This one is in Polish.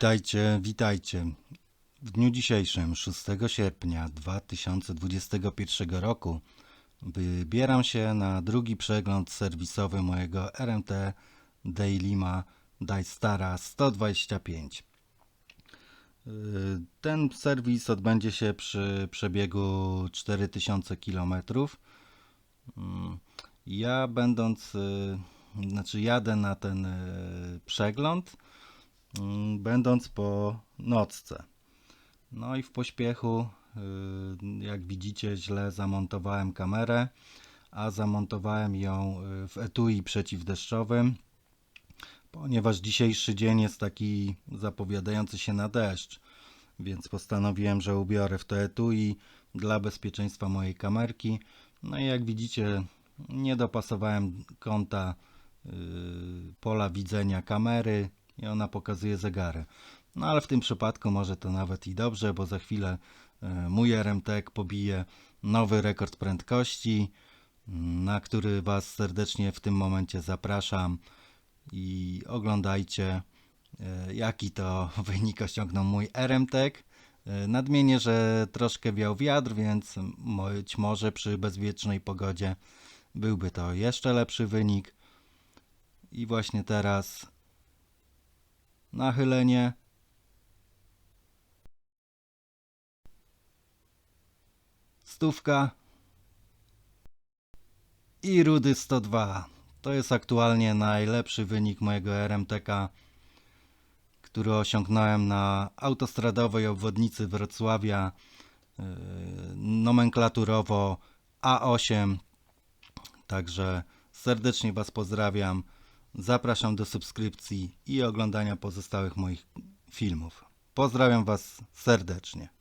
Witajcie, witajcie. W dniu dzisiejszym, 6 sierpnia 2021 roku, wybieram się na drugi przegląd serwisowy mojego RMT Dailima Dystara 125. Yy, Ten serwis odbędzie się przy przebiegu 4000 km. Mm, Ja będąc, yy, znaczy jadę na ten yy, przegląd, będąc po nocce. No i w pośpiechu, yy, jak widzicie, źle zamontowałem kamerę, a zamontowałem ją yy, w etui przeciwdeszczowym, ponieważ dzisiejszy dzień jest taki zapowiadający się na deszcz, więc postanowiłem, że ubiorę w to etui dla bezpieczeństwa mojej kamerki. No i jak widzicie, nie dopasowałem kąta yy, pola widzenia kamery i ona pokazuje zegary. No ale w tym przypadku może to nawet i dobrze, bo za chwilę yy, mój RMTek pobije nowy rekord prędkości, mm, na który Was serdecznie w tym momencie zapraszam i oglądajcie e, jaki to wynik osiągnął mój RMTek. E, Nadmienię, że troszkę wiał wiatr, więc być może przy bezwiecznej pogodzie byłby to jeszcze lepszy wynik. I właśnie teraz nachylenie. Stówka i rudy 102. To jest aktualnie najlepszy wynik mojego RMTK, który osiągnąłem na autostradowej obwodnicy Wrocławia, yy, nomenklaturowo A8. Także serdecznie Was pozdrawiam. Zapraszam do subskrypcji i oglądania pozostałych moich filmów. Pozdrawiam Was serdecznie.